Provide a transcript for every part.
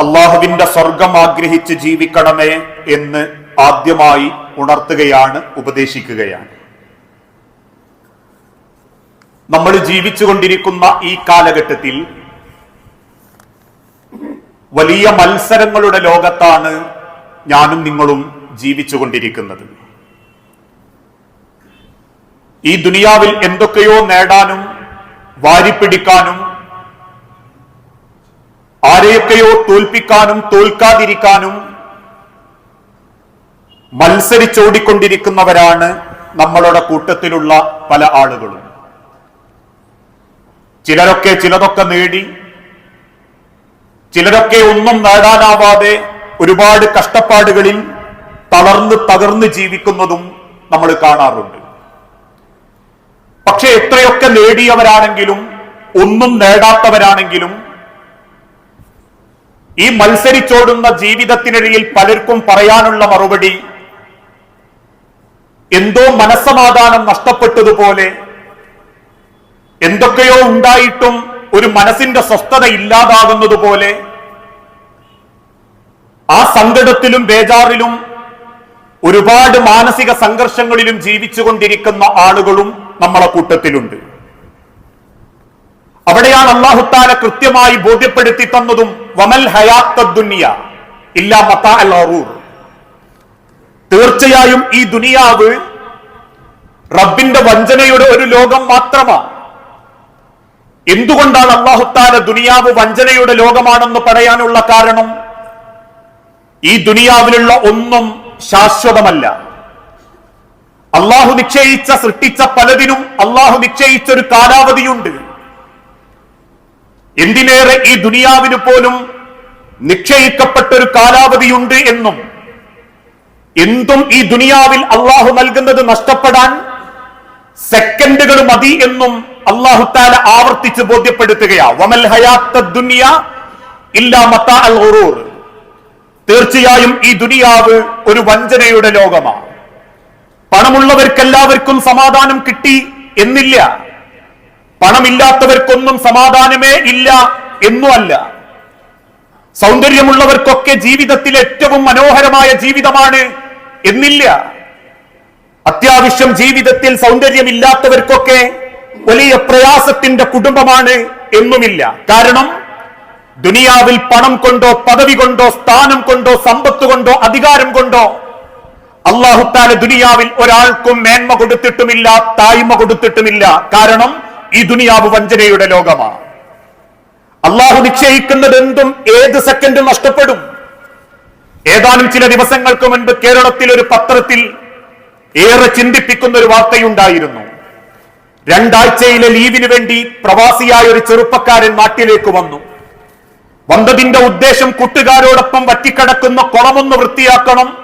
അള്ളാഹുവിന്റെ സ്വർഗം ആഗ്രഹിച്ച് ജീവിക്കണമേ എന്ന് ആദ്യമായി ഉണർത്തുകയാണ് ഉപദേശിക്കുകയാണ്. നമ്മൾ ജീവിച്ചുകൊണ്ടിരിക്കുന്ന ഈ കാലഘട്ടത്തിൽ വലിയ മത്സരങ്ങളുടെ ലോകത്താണ് ഞാനും നിങ്ങളും ജീവിച്ചുകൊണ്ടിരിക്കുന്നത്. ഈ ദുനിയാവിൽ എന്തൊക്കെയോ നേടാനും വാരിപ്പിടിക്കാനും ആരെയൊക്കെയോ തോൽപ്പിക്കാനും തോൽക്കാതിരിക്കാനും മത്സരിച്ചോടിക്കൊണ്ടിരിക്കുന്നവരാണ് നമ്മളുടെ കൂട്ടത്തിലുള്ള പല ആളുകളും. ചിലരൊക്കെ ചിലതൊക്കെ നേടി ചിലരൊക്കെ ഒന്നും നേടാനാവാതെ ഒരുപാട് കഷ്ടപ്പാടുകളിൽ തളർന്ന് തകർന്ന് ജീവിക്കുന്നതും നമ്മൾ കാണാറുണ്ട്. പക്ഷെ എത്രയൊക്കെ നേടിയവരാണെങ്കിലും ഒന്നും നേടാത്തവരാണെങ്കിലും ഈ മത്സരിച്ചോടുന്ന ജീവിതത്തിനിടയിൽ പലർക്കും പറയാനുള്ള മറുപടി എന്തോ മനസ്സമാധാനം നഷ്ടപ്പെട്ടതുപോലെ എന്തൊക്കെയോ ഉണ്ടായിട്ടും ഒരു മനസ്സിന്റെ സ്വസ്ഥത ഇല്ലാതാകുന്നതുപോലെ ആ സങ്കടത്തിലും ബേജാറിലും ഒരുപാട് മാനസിക സംഘർഷങ്ങളിലും ജീവിച്ചുകൊണ്ടിരിക്കുന്ന ആളുകളും നമ്മളെ കൂട്ടത്തിലുണ്ട്. അവിടെയാണ് അള്ളാഹുത്താല കൃത്യമായി ബോധ്യപ്പെടുത്തി തന്നതും വമൽ ഹയാത്ത ദുനിയ ഇല്ല തീർച്ചയായും ഈ ദുനിയാവ് റബ്ബിന്റെ വഞ്ചനയുടെ ഒരു ലോകം മാത്രമാണ് എന്തുകൊണ്ടാണ് അള്ളാഹുത്താല ദുനിയാവ് വഞ്ചനയുടെ ലോകമാണെന്ന് പറയാനുള്ള കാരണം? ഈ ദുനിയാവിലുള്ള ഒന്നും ശാശ്വതമല്ല. അള്ളാഹു നിശ്ചയിച്ച സൃഷ്ടിച്ച പലതിനും അള്ളാഹു നിശ്ചയിച്ച ഒരു കാലാവധിയുണ്ട്. എന്തിനേറെ ഈ ദുനിയാവിന് പോലും നിശ്ചയിക്കപ്പെട്ട ഒരു കാലാവധിയുണ്ട് എന്നും എന്തും ഈ ദുനിയാവിൽ അള്ളാഹു നൽകുന്നത് നഷ്ടപ്പെടാൻ സെക്കൻഡുകൾ മതി എന്നും അള്ളാഹു താല ആവർത്തിച്ച് ബോധ്യപ്പെടുത്തുകയാണ് തീർച്ചയായും ഈ ദുനിയാവ് ഒരു വഞ്ചനയുടെ ലോകമാണ് പണമുള്ളവർക്കെല്ലാവർക്കും സമാധാനം കിട്ടി എന്നില്ല. പണമില്ലാത്തവർക്കൊന്നും സമാധാനമേ ഇല്ല എന്നുമല്ല. സൗന്ദര്യമുള്ളവർക്കൊക്കെ ജീവിതത്തിൽ ഏറ്റവും മനോഹരമായ ജീവിതമാണ് എന്നില്ല. അത്യാവശ്യം ജീവിതത്തിൽ സൗന്ദര്യമില്ലാത്തവർക്കൊക്കെ വലിയ പ്രയാസത്തിന്റെ കുടുംബമാണ് എന്നുമില്ല. കാരണം ദുനിയാവിൽ പണം കൊണ്ടോ പദവി കൊണ്ടോ സ്ഥാനം കൊണ്ടോ സമ്പത്ത് കൊണ്ടോ അധികാരം കൊണ്ടോ അള്ളാഹുത്താല ദുനിയാവിൽ ഒരാൾക്കും മേന്മ കൊടുത്തിട്ടുമില്ല തായ്മ കൊടുത്തിട്ടുമില്ല. കാരണം ഈ ദുനിയാവ് വഞ്ചനയുടെ ലോകമാണ് അള്ളാഹു നിശ്ചയിക്കുന്നത് എന്തും ഏത് സെക്കൻഡും നഷ്ടപ്പെടും. ഏതാനും ചില ദിവസങ്ങൾക്ക് മുൻപ് കേരളത്തിൽ ഒരു പത്രത്തിൽ ഏറെ ചിന്തിപ്പിക്കുന്ന ഒരു വാർത്തയുണ്ടായിരുന്നു. രണ്ടാഴ്ചയിലെ ലീവിന് വേണ്ടി പ്രവാസിയായ ഒരു ചെറുപ്പക്കാരൻ നാട്ടിലേക്ക് വന്നു. വന്നതിന്റെ ഉദ്ദേശം കൂട്ടുകാരോടൊപ്പം വറ്റിക്കടക്കുന്ന കുളമൊന്ന് വൃത്തിയാക്കണം.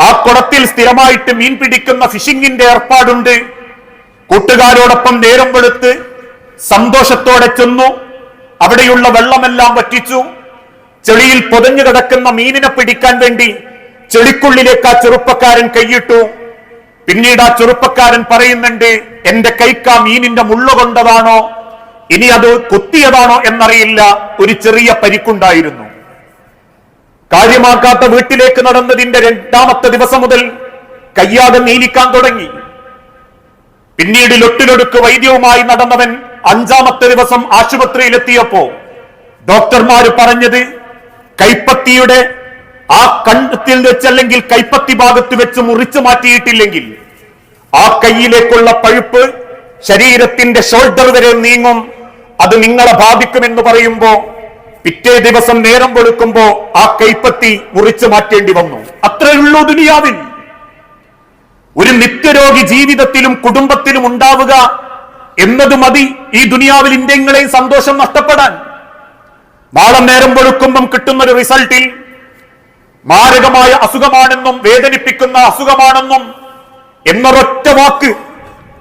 ആ കുളത്തിൽ സ്ഥിരമായിട്ട് മീൻ പിടിക്കുന്ന ഫിഷിംഗിന്റെ ഏർപ്പാടുണ്ട്. കൂട്ടുകാരോടൊപ്പം നേരം വെളുത്ത് സന്തോഷത്തോടെ ചെന്നു. അവിടെയുള്ള വെള്ളമെല്ലാം വറ്റിച്ചു. ചെളിയിൽ പൊതഞ്ഞു കിടക്കുന്ന മീനിനെ പിടിക്കാൻ വേണ്ടി ചെളിക്കുള്ളിലേക്ക് ആ ചെറുപ്പക്കാരൻ കൈയിട്ടു. പിന്നീട് ആ ചെറുപ്പക്കാരൻ പറയുന്നുണ്ട് എന്റെ കൈക്ക് മീനിന്റെ മുള്ളു കൊണ്ടതാണോ? ഇനി അത് കുത്തിയതാണോ എന്നറിയില്ല. ഒരു ചെറിയ പരിക്കുണ്ടായിരുന്നു. കാര്യമാക്കാത്ത വീട്ടിലേക്ക് നടന്നതിന്റെ രണ്ടാമത്തെ ദിവസം മുതൽ കയ്യാതെ നീലിക്കാൻ തുടങ്ങി. പിന്നീട് ലൊട്ടിലൊടുക്ക് വൈദ്യവുമായി നടന്നവൻ അഞ്ചാമത്തെ ദിവസം ആശുപത്രിയിലെത്തിയപ്പോ ഡോക്ടർമാർ പറഞ്ഞത് കൈപ്പത്തിയുടെ ആ കണ്ടത്തിൽ വെച്ചല്ലെങ്കിൽ കൈപ്പത്തി ഭാഗത്ത് വെച്ച് മുറിച്ചു മാറ്റിയിട്ടില്ലെങ്കിൽ ആ കൈയിലേക്കുള്ള പഴുപ്പ് ശരീരത്തിന്റെ ഷോൾഡർ വരെ നീങ്ങും. അത് നിങ്ങളെ ബാധിക്കുമെന്ന് പറയുമ്പോ പിറ്റേ ദിവസം നേരം കൊടുക്കുമ്പോ ആ കൈപ്പത്തി മുറിച്ചു മാറ്റേണ്ടി വന്നു. അത്രയുള്ളൂ ദുനിയാവിൽ. ഒരു നിത്യരോഗി ജീവിതത്തിലും കുടുംബത്തിലും ഉണ്ടാവുക എന്നത് മതി ഈ ദുനിയാവിൽ ഇന്ത്യങ്ങളെയും സന്തോഷം നഷ്ടപ്പെടാൻ. നാളെ നേരം പൊഴുക്കുമ്പം കിട്ടുന്ന ഒരു റിസൾട്ടിൽ മാരകമായ അസുഖമാണെന്നും വേദനിപ്പിക്കുന്ന അസുഖമാണെന്നും എന്നൊരൊറ്റ വാക്ക്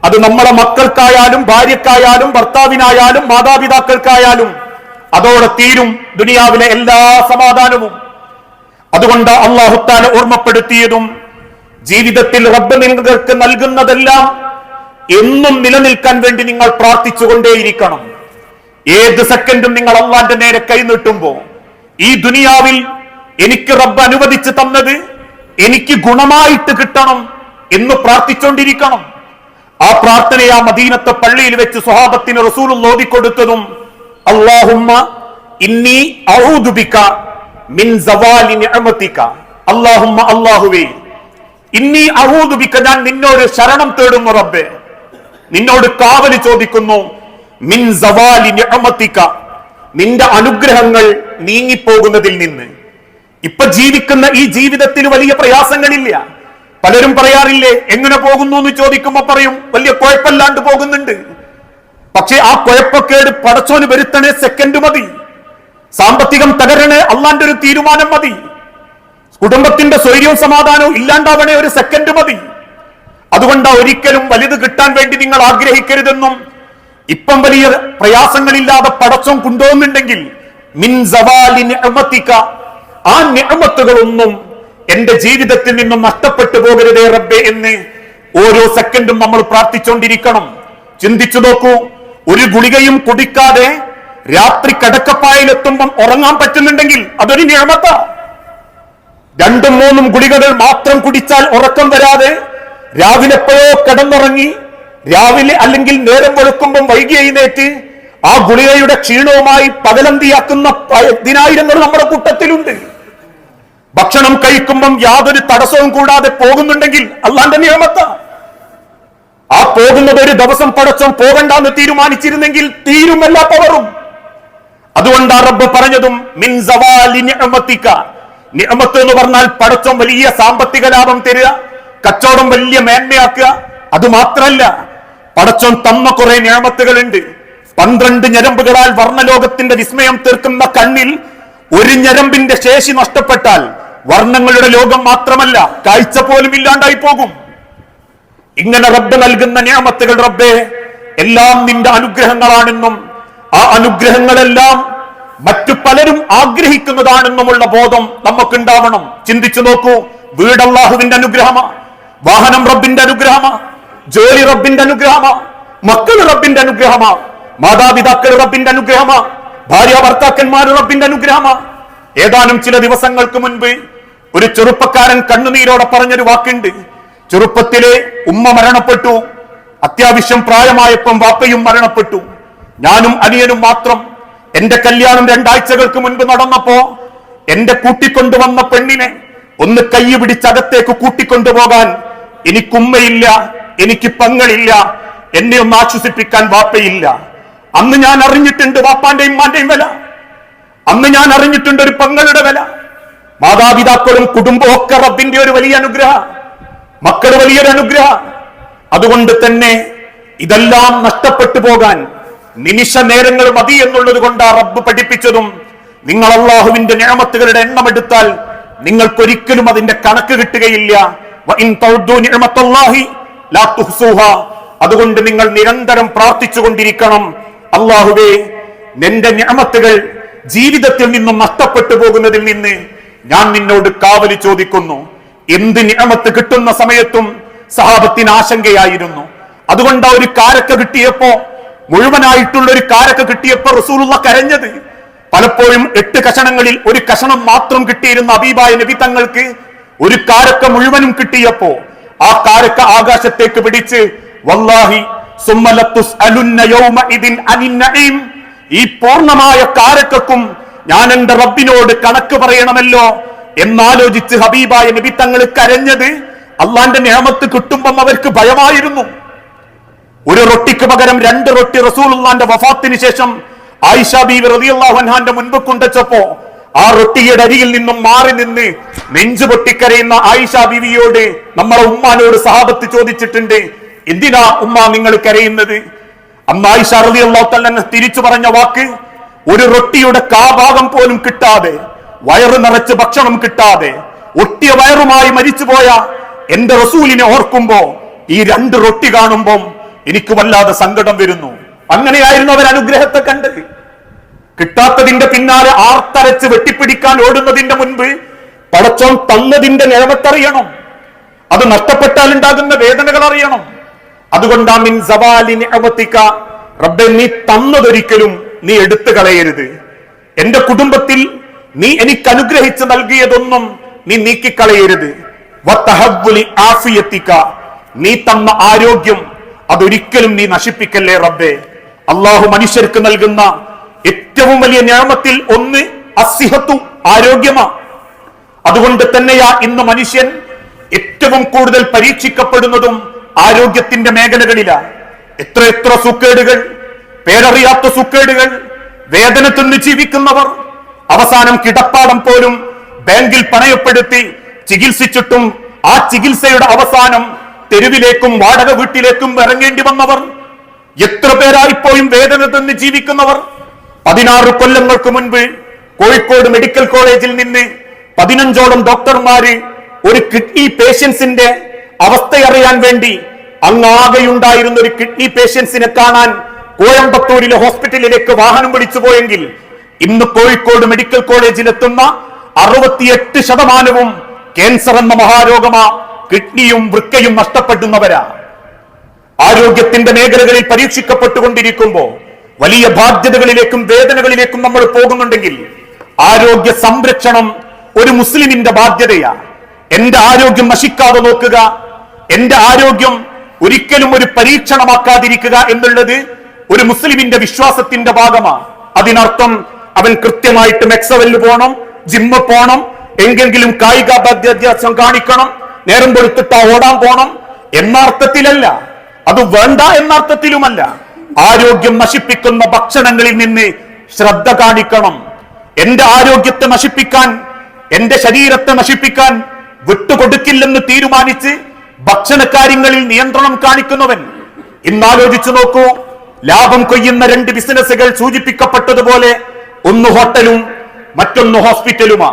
അത് നമ്മളെ മക്കൾക്കായാലും ഭാര്യക്കായാലും ഭർത്താവിനായാലും മാതാപിതാക്കൾക്കായാലും അതോടെ തീരും ദുനിയാവിലെ എല്ലാ സമാധാനവും. അതുകൊണ്ട് അള്ളാഹുത്താല ഓർമ്മപ്പെടുത്തിയതും ജീവിതത്തിൽ റബ്ബ് നിങ്ങൾക്ക് നൽകുന്നതെല്ലാം എന്നും നിലനിൽക്കാൻ വേണ്ടി നിങ്ങൾ പ്രാർത്ഥിച്ചുകൊണ്ടേയിരിക്കണം. ഏത് സെക്കൻഡും നിങ്ങൾ അള്ളാന്റെ നേരെ കൈനീട്ടുമ്പോ ഈ ദുനിയാവിൽ എനിക്ക് റബ്ബ് അനുവദിച്ചു തന്നത് എനിക്ക് ഗുണമായിട്ട് കിട്ടണം എന്ന് പ്രാർത്ഥിച്ചുകൊണ്ടിരിക്കണം ആ പ്രാർത്ഥനയെ ആ മദീനത്തെ പള്ളിയിൽ വെച്ച് സ്വഹാബത്തിന് റസൂലും ലോതിക്കൊടുത്തതും അള്ളാഹുമ്മ ഇന്നി ഔദുബിക മിൻ സവാലി അല്ലാഹുമ്മ അല്ലാഹുവേ ഇന്നി അഹൂദുബിക്ക ഞാൻ നിന്നോട് ശരണം തേടുന്നു റബ്ബെ. നിന്നോട് കാവലി ചോദിക്കുന്നു. മിൻ സവാലി നിന്റെ അനുഗ്രഹങ്ങൾ നീങ്ങിപ്പോകുന്നതിൽ നിന്ന്. ഇപ്പൊ ജീവിക്കുന്ന ഈ ജീവിതത്തിൽ വലിയ പ്രയാസങ്ങളില്ല. പലരും പറയാറില്ലേ എങ്ങനെ പോകുന്നു? എന്ന് ചോദിക്കുമ്പോ പറയും വലിയ കുഴപ്പമില്ലാണ്ട് പോകുന്നുണ്ട്. പക്ഷെ ആ കുഴപ്പക്കേട് പടച്ചോന് വരുത്തണേ സെക്കൻഡ് മതി. സാമ്പത്തികം തകരണേ അള്ളാന്റെ ഒരു തീരുമാനം മതി. കുടുംബത്തിന്റെ സ്വൈര്യവും സമാധാനവും ഇല്ലാണ്ടാവണേ ഒരു സെക്കൻഡ് മതി. അതുകൊണ്ട് ഒരിക്കലും വലുത് കിട്ടാൻ വേണ്ടി നിങ്ങൾ ആഗ്രഹിക്കരുതെന്നും ഇപ്പം വലിയ പ്രയാസങ്ങളില്ലാതെ പടച്ചോൻ കൊണ്ടുപോകുന്നുണ്ടെങ്കിൽ മിൻ ആ എന്റെ ജീവിതത്തിൽ നിന്നും നഷ്ടപ്പെട്ടു പോകരുതേ റബ്ബെ എന്ന് ഓരോ സെക്കൻഡും നമ്മൾ പ്രാർത്ഥിച്ചുകൊണ്ടിരിക്കണം ചിന്തിച്ചു നോക്കൂ ഒരു ഗുളികയും കുടിക്കാതെ രാത്രി കിടക്കപ്പായിലെത്തുമ്പം ഉറങ്ങാൻ പറ്റുന്നുണ്ടെങ്കിൽ അതൊരു നിയമത്ത രണ്ടും മൂന്നും ഗുളികകൾ മാത്രം കുടിച്ചാൽ ഉറക്കം വരാതെ രാവിലെ എപ്പോഴോ കിടന്നുറങ്ങി രാവിലെ അല്ലെങ്കിൽ നേരം വെളുക്കുമ്പം വൈകി എഴുന്നേറ്റ് ആ ഗുളികയുടെ ക്ഷീണവുമായി പകലന്തിയാക്കുന്ന പതിനായിരങ്ങൾ നമ്മുടെ കൂട്ടത്തിലുണ്ട്. ഭക്ഷണം കഴിക്കുമ്പം യാതൊരു തടസ്സവും കൂടാതെ പോകുന്നുണ്ടെങ്കിൽ അള്ളാന്റെ നിയമത്ത. ആ പോകുന്നത് ഒരു ദിവസം പടച്ചം പോകണ്ടെന്ന് തീരുമാനിച്ചിരുന്നെങ്കിൽ തീരുമല്ല പവറും അതുകൊണ്ടാ റബ്ബ് പറഞ്ഞതും മിൻ സവാലി നിഅമത്ത് എന്ന് പറഞ്ഞാൽ പടച്ചം വലിയ സാമ്പത്തിക ലാഭം തരിക കച്ചവടം വലിയ മേന്മയാക്കുക. അത് മാത്രല്ല പടച്ചോൻ തന്ന കുറെ നിയമത്തുകളുണ്ട് പന്ത്രണ്ട് ഞരമ്പുകളാൽ വർണലോകത്തിന്റെ വിസ്മയം തീർക്കുന്ന കണ്ണിൽ ഒരു ഞരമ്പിന്റെ ശേഷി നഷ്ടപ്പെട്ടാൽ വർണങ്ങളുടെ ലോകം മാത്രമല്ല കാഴ്ച പോലും ഇല്ലാണ്ടായി പോകും. ഇങ്ങനെ റബ്ബ് നൽകുന്ന നിയമത്തുകൾ റബ്ബെ എല്ലാം നിന്റെ അനുഗ്രഹങ്ങളാണെന്നും ആ അനുഗ്രഹങ്ങളെല്ലാം മറ്റു പലരും ആഗ്രഹിക്കുന്നതാണെന്നുമുള്ള ബോധം നമുക്കുണ്ടാവണം. ചിന്തിച്ചു നോക്കൂ. വീട് അള്ളാഹുവിന്റെ അനുഗ്രഹമാ. വാഹനം റബ്ബിന്റെ അനുഗ്രഹമാ. ജോലി റബ്ബിന്റെ അനുഗ്രഹമാ. മക്കൾ റബ്ബിന്റെ അനുഗ്രഹമാ. മാതാപിതാക്കൾ റബ്ബിന്റെ അനുഗ്രഹമാ. ഭാര്യ ഭർത്താക്കന്മാർ റബ്ബിന്റെ അനുഗ്രഹമാ. ഏതാനും ചില ദിവസങ്ങൾക്ക് മുൻപ് ഒരു ചെറുപ്പക്കാരൻ കണ്ണുനീരോടെ പറഞ്ഞൊരു വാക്കുണ്ട്. ചെറുപ്പത്തിലെ ഉമ്മ മരണപ്പെട്ടു. അത്യാവശ്യം പ്രായമായപ്പം വാപ്പയും മരണപ്പെട്ടു. ഞാനും അനിയനും മാത്രം എന്റെ കല്യാണം രണ്ടാഴ്ചകൾക്ക് മുൻപ് നടന്നപ്പോ എന്റെ കൂട്ടിക്കൊണ്ടുവന്ന പെണ്ണിനെ ഒന്ന് കൈ പിടിച്ചകത്തേക്ക് കൂട്ടിക്കൊണ്ടുപോകാൻ എനിക്കുമ്മയില്ല എനിക്ക് പങ്ങളില്ല എന്നെ ഒന്ന് ആശ്വസിപ്പിക്കാൻ വാപ്പയില്ല. അന്ന് ഞാൻ അറിഞ്ഞിട്ടുണ്ട് വാപ്പാന്റെയും മാന്റെയും വില. അന്ന് ഞാൻ അറിഞ്ഞിട്ടുണ്ട് ഒരു പങ്ങളുടെ വില. മാതാപിതാക്കളും കുടുംബവും ഒക്കെ റബ്ബിന്റെ ഒരു വലിയ അനുഗ്രഹ. മക്കൾ വലിയൊരു അനുഗ്രഹ. അതുകൊണ്ട് തന്നെ ഇതെല്ലാം നഷ്ടപ്പെട്ടു പോകാൻ നിമിഷ നേരങ്ങൾ മതി എന്നുള്ളത് കൊണ്ട് ആ റബ്ബ് പഠിപ്പിച്ചതും നിങ്ങൾ അള്ളാഹുവിന്റെ ഞാമത്തുകളുടെ എണ്ണം എടുത്താൽ നിങ്ങൾക്കൊരിക്കലും അതിന്റെ കണക്ക് കിട്ടുകയില്ല. അതുകൊണ്ട് നിങ്ങൾ നിരന്തരം പ്രാർത്ഥിച്ചു കൊണ്ടിരിക്കണം അള്ളാഹുവേ നിന്റെ ഞാമത്തുകൾ ജീവിതത്തിൽ നിന്നും നഷ്ടപ്പെട്ടു പോകുന്നതിൽ നിന്ന് ഞാൻ നിന്നോട് കാവലി ചോദിക്കുന്നു. എന്ത് ഞാമത്ത് കിട്ടുന്ന സമയത്തും സഹാബത്തിന് ആശങ്കയായിരുന്നു. അതുകൊണ്ട് ആ ഒരു കാരക്ക കിട്ടിയപ്പോ മുഴുവനായിട്ടുള്ള ഒരു കാരൊക്കെ കിട്ടിയപ്പോ റസൂലുള്ള കരഞ്ഞത്. പലപ്പോഴും എട്ട് കഷണങ്ങളിൽ ഒരു കഷണം മാത്രം കിട്ടിയിരുന്ന അബീബായ നബി തങ്ങൾക്ക് ഒരു കാരക്ക മുഴുവനും കിട്ടിയപ്പോ ആ കാരക്ക ആകാശത്തേക്ക് പിടിച്ച് വല്ലാഹി ഈ പൂർണമായ കാരക്കും ഞാൻ എന്റെ റബ്ബിനോട് കണക്ക് പറയണമല്ലോ എന്നാലോചിച്ച് ഹബീബായ നബി തങ്ങൾ കരഞ്ഞത് അള്ളാന്റെ നിയമത്ത് കിട്ടുമ്പം അവർക്ക് ഭയമായിരുന്നു. ഒരു റൊട്ടിക്ക് പകരം രണ്ട് റൊട്ടി റസൂലുള്ളാന്റെ വഫാത്തിന് ശേഷം ആയിഷ ബീവി റളിയല്ലാഹു അൻഹാന്റെ മുൻപ് കൊണ്ടുവച്ചപ്പോ ആ റൊട്ടിയുടെ അരിയിൽ നിന്നും മാറി നിന്ന് നെഞ്ചു പൊട്ടിക്കരയുന്ന ആയിഷാ ബീവിയോട് നമ്മളെ ഉമ്മാനോട് സഹാബത്ത് ചോദിച്ചിട്ടുണ്ട് എന്തിനാ ഉമ്മ നിങ്ങൾ കരയുന്നത്? അന്ന് ആയിഷ റളിയല്ലാഹു തആല തിരിച്ചു പറഞ്ഞ വാക്ക് ഒരു റൊട്ടിയുടെ കാഭാഗം പോലും കിട്ടാതെ വയറ് നിറച്ച് ഭക്ഷണം കിട്ടാതെ ഒട്ടിയ വയറുമായി മരിച്ചുപോയ എന്റെ റസൂലിനെ ഓർക്കുമ്പോ ഈ രണ്ട് റൊട്ടി കാണുമ്പം എനിക്ക് വല്ലാതെ സങ്കടം വരുന്നു. അങ്ങനെയായിരുന്നു അവർ അനുഗ്രഹത്തെ കണ്ടത്. കിട്ടാത്തതിന്റെ പിന്നാലെ ആർത്തരച്ച് വെട്ടിപ്പിടിക്കാൻ ഓടുന്നതിന്റെ മുൻപ് പടച്ചോൻ തന്നതിന്റെ നിലമത്തറിയണം അത് നഷ്ടപ്പെട്ടാൽ ഉണ്ടാകുന്ന വേദനകൾ അറിയണം. അതുകൊണ്ടാ മിൻ സവാലി നിഅമതിക റബ്ബെ നീ തന്നതൊരിക്കലും നീ എടുത്തു കളയരുത്. എന്റെ കുടുംബത്തിൽ നീ എനിക്ക് അനുഗ്രഹിച്ച് നൽകിയതൊന്നും നീ നീക്കിക്കളയരുത്. നീ തന്ന ആരോഗ്യം അതൊരിക്കലും നീ നശിപ്പിക്കല്ലേ റബ്ബേ? അള്ളാഹു മനുഷ്യർക്ക് നൽകുന്ന ഏറ്റവും വലിയ ഞാമത്തിൽ ഒന്ന് അസിഹത്തു ആരോഗ്യമാ. അതുകൊണ്ട് തന്നെയാ ഇന്ന് മനുഷ്യൻ ഏറ്റവും കൂടുതൽ പരീക്ഷിക്കപ്പെടുന്നതും ആരോഗ്യത്തിന്റെ മേഖലകളിലാ. എത്ര എത്ര സുക്കേടുകൾ പേരറിയാത്ത സുക്കേടുകൾ വേദന തിന്ന് ജീവിക്കുന്നവർ അവസാനം കിടപ്പാടം പോലും ബാങ്കിൽ പണയപ്പെടുത്തി ചികിത്സിച്ചിട്ടും ആ ചികിത്സയുടെ അവസാനം തെരുവിലേക്കും വാടക വീട്ടിലേക്കും ഇറങ്ങേണ്ടി വന്നവർ എത്ര പേരായിപ്പോയും വേദന തന്ന് ജീവിക്കുന്നവർ. പതിനാറ് കൊല്ലങ്ങൾക്ക് മുൻപ് കോഴിക്കോട് മെഡിക്കൽ കോളേജിൽ നിന്ന് പതിനഞ്ചോളം ഡോക്ടർമാര് ഒരു കിഡ്നി പേഷ്യൻസിന്റെ അവസ്ഥയറിയാൻ വേണ്ടി അങ്ങാകെയുണ്ടായിരുന്ന ഒരു കിഡ്നി പേഷ്യൻസിനെ കാണാൻ കോയമ്പത്തൂരിലെ ഹോസ്പിറ്റലിലേക്ക് വാഹനം വിളിച്ചു പോയെങ്കിൽ ഇന്ന് കോഴിക്കോട് മെഡിക്കൽ കോളേജിൽ എത്തുന്ന അറുപത്തിയെട്ട് ശതമാനവും ക്യാൻസർ എന്ന മഹാരോഗമാ കിഡ്നിയും വൃക്കയും നഷ്ടപ്പെടുന്നവരാ. ആരോഗ്യത്തിന്റെ മേഖലകളിൽ പരീക്ഷിക്കപ്പെട്ടുകൊണ്ടിരിക്കുമ്പോ വലിയ ബാധ്യതകളിലേക്കും വേദനകളിലേക്കും നമ്മൾ പോകുന്നുണ്ടെങ്കിൽ ആരോഗ്യ സംരക്ഷണം ഒരു മുസ്ലിമിന്റെ ബാധ്യതയാ. എന്റെ ആരോഗ്യം നശിക്കാതെ നോക്കുക എന്റെ ആരോഗ്യം ഒരിക്കലും ഒരു പരീക്ഷണമാക്കാതിരിക്കുക എന്നുള്ളത് ഒരു മുസ്ലിമിന്റെ വിശ്വാസത്തിന്റെ ഭാഗമാണ് അതിനർത്ഥം അവൻ കൃത്യമായിട്ട് മെക്സവെല്ല് പോണം ജിമ്മ് പോണം എങ്കെങ്കിലും കായിക അഭ്യാസം കാണിക്കണം നേരം കൊടുത്തിട്ട് ഓടാൻ പോണം എന്ന അർത്ഥത്തിലല്ല അത് വേണ്ട എന്ന അർത്ഥത്തിലുമല്ല ആരോഗ്യം നശിപ്പിക്കുന്ന ഭക്ഷണങ്ങളിൽ നിന്ന് ശ്രദ്ധ കാണിക്കണം. എന്റെ ആരോഗ്യത്തെ നശിപ്പിക്കാൻ എന്റെ ശരീരത്തെ നശിപ്പിക്കാൻ വിട്ടുകൊടുക്കില്ലെന്ന് തീരുമാനിച്ച് ഭക്ഷണകാര്യങ്ങളിൽ നിയന്ത്രണം കാണിക്കുന്നവൻ. ഇന്നാലോചിച്ചു നോക്കൂ ലാഭം കൊയ്യുന്ന രണ്ട് ബിസിനസ്സുകൾ സൂചിപ്പിക്കപ്പെട്ടതുപോലെ ഒന്ന് ഹോട്ടലും മറ്റൊന്ന് ഹോസ്പിറ്റലുമാ.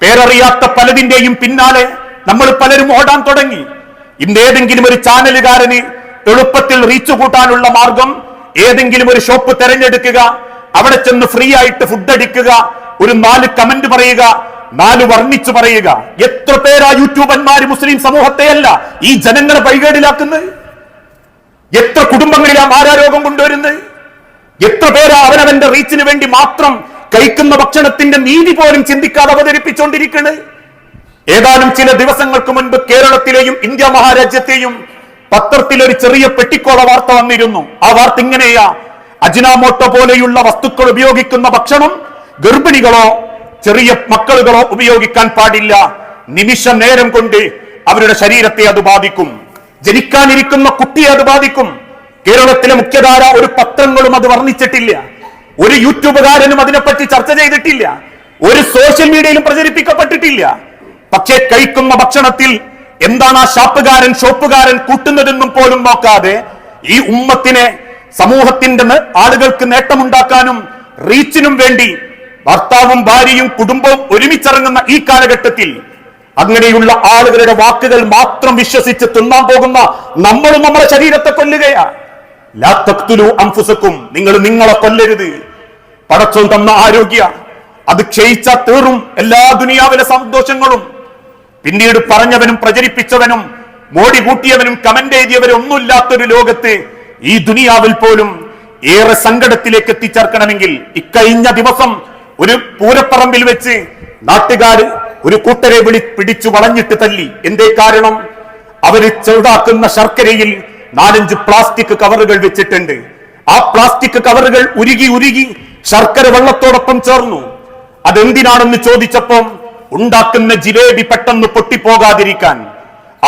പേരറിയാത്ത പലതിന്റെയും പിന്നാലെ നമ്മൾ പലരും ഓടാൻ തുടങ്ങി. ഇന്ന് ഏതെങ്കിലും ഒരു ചാനലുകാരന് എളുപ്പത്തിൽ റീച്ച് കൂട്ടാനുള്ള മാർഗം ഏതെങ്കിലും ഒരു ഷോപ്പ് തെരഞ്ഞെടുക്കുക അവിടെ ചെന്ന് ഫ്രീ ആയിട്ട് ഫുഡ് അടിക്കുക ഒരു നാല് കമന്റ് പറയുക നാല് വർണിച്ചു പറയുക. എത്ര പേരാ യൂട്യൂബന്മാര് മുസ്ലിം സമൂഹത്തെയല്ല ഈ ജനങ്ങളെ പൈകേടിലാക്കുന്നത് എത്ര കുടുംബങ്ങളിലാ മാരാരോഗം കൊണ്ടുവരുന്നത്? എത്ര പേരാ അവനവന്റെ റീച്ചിന് വേണ്ടി മാത്രം കഴിക്കുന്ന ഭക്ഷണത്തിന്റെ നീതി പോലും ചിന്തിക്കാതെ അവതരിപ്പിച്ചുകൊണ്ടിരിക്കുന്നത് ഏതാനും ചില ദിവസങ്ങൾക്ക് മുൻപ് കേരളത്തിലെയും ഇന്ത്യ മഹാരാജ്യത്തെയും പത്രത്തിൽ ഒരു ചെറിയ പെട്ടിക്കോള വാർത്ത വന്നിരുന്നു. ആ വാർത്ത ഇങ്ങനെയാ. അജിനാമോട്ടോ പോലെയുള്ള വസ്തുക്കൾ ഉപയോഗിക്കുന്ന ഭക്ഷണം ഗർഭിണികളോ ചെറിയ മക്കളുകളോ ഉപയോഗിക്കാൻ പാടില്ല. നിമിഷ നേരം കൊണ്ട് അവരുടെ ശരീരത്തെ അത് ബാധിക്കും. ജനിക്കാനിരിക്കുന്ന കുട്ടിയെ അത് ബാധിക്കും. കേരളത്തിലെ മുഖ്യധാര ഒരു പത്രങ്ങളും അത് വർണിച്ചിട്ടില്ല. ഒരു യൂട്യൂബുകാരനും അതിനെപ്പറ്റി ചർച്ച ചെയ്തിട്ടില്ല. ഒരു സോഷ്യൽ മീഡിയയിലും പ്രചരിപ്പിക്കപ്പെട്ടിട്ടില്ല. പക്ഷേ കഴിക്കുന്ന ഭക്ഷണത്തിൽ എന്താണ് ആ ഷാപ്പുകാരൻ ഷോപ്പുകാരൻ കൂട്ടുന്നതെന്നും പോലും നോക്കാതെ ഈ ഉമ്മത്തിനെ സമൂഹത്തിന്റെ ആളുകൾക്ക് നേട്ടമുണ്ടാക്കാനും റീച്ചിനും വേണ്ടി ഭർത്താവും ഭാര്യയും കുടുംബവും ഒരുമിച്ചിറങ്ങുന്ന ഈ കാലഘട്ടത്തിൽ അങ്ങനെയുള്ള ആളുകളുടെ വാക്കുകൾ മാത്രം വിശ്വസിച്ച് തിന്നാൻ പോകുന്ന നമ്മളും നമ്മുടെ ശരീരത്തെ കൊല്ലുകയാ. ലാ നിങ്ങൾ നിങ്ങളെ കൊല്ലരുത്. പടച്ചോൻ തന്ന ആരോഗ്യ അത് ക്ഷയിച്ച തീറും എല്ലാ ദുനിയാവിലെ സന്തോഷങ്ങളും. പിന്നീട് പറഞ്ഞവനും പ്രചരിപ്പിച്ചവനും മോടി കൂട്ടിയവനും കമന്റ് എഴുതിയവരും ഒന്നുമില്ലാത്തൊരു ലോകത്ത് ഈ ദുനിയാവിൽ പോലും ഏറെ സങ്കടത്തിലേക്ക് എത്തിച്ചേർക്കണമെങ്കിൽ ഇക്കഴിഞ്ഞ ദിവസം ഒരു പൂരപ്പറമ്പിൽ വെച്ച് നാട്ടുകാർ ഒരു കൂട്ടരെ വിളി പിടിച്ചു വളഞ്ഞിട്ട് തല്ലി. എന്തേ കാരണം? അവർ ചെറുതാക്കുന്ന ശർക്കരയിൽ നാലഞ്ച് പ്ലാസ്റ്റിക് കവറുകൾ വെച്ചിട്ടുണ്ട്. ആ പ്ലാസ്റ്റിക് കവറുകൾ ഉരുകി ഉരുകി ശർക്കര വെള്ളത്തോടൊപ്പം ചേർന്നു. അതെന്തിനാണെന്ന് ചോദിച്ചപ്പം ഉണ്ടാക്കുന്ന ജിലേബി പെട്ടെന്ന് പൊട്ടിപ്പോകാതിരിക്കാൻ.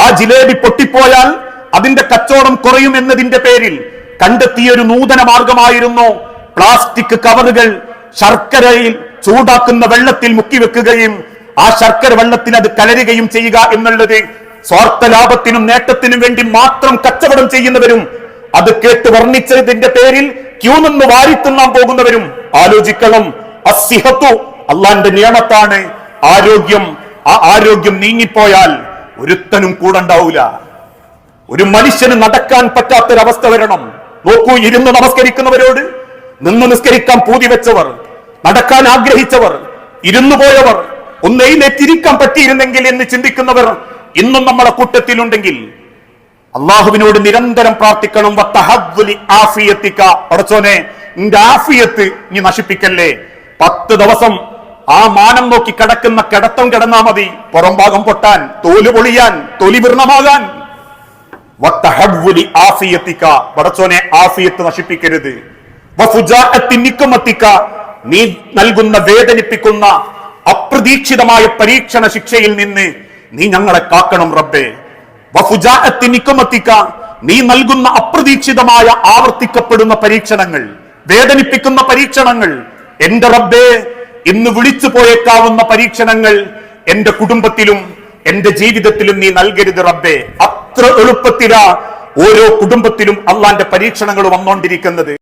ആ ജിലേബി പൊട്ടിപ്പോയാൽ അതിന്റെ കച്ചവടം കുറയും എന്നതിന്റെ പേരിൽ കണ്ടെത്തിയ ഒരു നൂതന മാർഗമായിരുന്നു പ്ലാസ്റ്റിക് കവറുകൾ ശർക്കരയിൽ ചൂടാക്കുന്ന വെള്ളത്തിൽ മുക്കി വെക്കുകയും ആ ശർക്കര വെള്ളത്തിൽ അത് കലരുകയും ചെയ്യുക എന്നുള്ളത് സ്വാർത്ഥ ലാഭത്തിനും നേട്ടത്തിനും വേണ്ടി മാത്രം കച്ചവടം ചെയ്യുന്നവരും അത് കേട്ട് വർണിച്ചതിന്റെ പേരിൽ ക്യൂ നിന്ന് വാരിത്തിന്നാൻ പോകുന്നവരും ആലോചിക്കണം. അസിഹത്തു അള്ളാന്റെ നിയമത്താണ്. ആരോഗ്യം ആ ആരോഗ്യം നീങ്ങിപ്പോയാൽ ഒരുത്തനും കൂടെ ഉണ്ടാവൂല ഒരു മനുഷ്യന് നടക്കാൻ പറ്റാത്തൊരവസ്ഥ വരണം. നോക്കൂ ഇരുന്ന് നമസ്കരിക്കുന്നവരോട് നിന്ന് നിസ്കരിക്കാൻ പൂതി വെച്ചവർ നടക്കാൻ ആഗ്രഹിച്ചവർ ഇരുന്നു പോയവർ ഒന്നെയിലെത്തിരിക്കാൻ പറ്റിയിരുന്നെങ്കിൽ എന്ന് ചിന്തിക്കുന്നവർ ഇന്നും നമ്മളെ കൂട്ടത്തിലുണ്ടെങ്കിൽ അള്ളാഹുവിനോട് നിരന്തരം പ്രാർത്ഥിക്കണം. പടച്ചോനെ നിന്റെ ആഫിയത്ത് നീ നശിപ്പിക്കല്ലേ? പത്ത് ദിവസം ആ മാനം നോക്കി കിടക്കുന്ന കിടത്തം കിടന്നാ മതി. പുറം ഭാഗം പൊട്ടാൻ തോൽ പൊളിയാൻ തൊലി വിർണമാകാൻ. ആഫിയത്തിക്ക പടച്ചോനെ ആഫിയത്ത് നശിപ്പിക്കരുത്. നീ നൽകുന്ന വേദനിപ്പിക്കുന്ന അപ്രതീക്ഷിതമായ പരീക്ഷണ ശിക്ഷയിൽ നിന്ന് നീ ഞങ്ങളെ കാക്കണം റബ്ബേ. വഫുജാഅത്തി നിക്കുമത്തിക്ക നീ നൽകുന്ന അപ്രതീക്ഷിതമായ ആവർത്തിക്കപ്പെടുന്ന പരീക്ഷണങ്ങൾ വേദനിപ്പിക്കുന്ന പരീക്ഷണങ്ങൾ. എന്റെ റബ്ബേ ഇന്ന് വിളിച്ചു പോയേക്കാവുന്ന പരീക്ഷണങ്ങൾ എന്റെ കുടുംബത്തിലും എന്റെ ജീവിതത്തിലും നീ നൽകരുത് റബ്ബേ. അത്ര എളുപ്പത്തിലാ ഓരോ കുടുംബത്തിലും അള്ളാന്റെ പരീക്ഷണങ്ങൾ വന്നുകൊണ്ടിരിക്കുന്നത്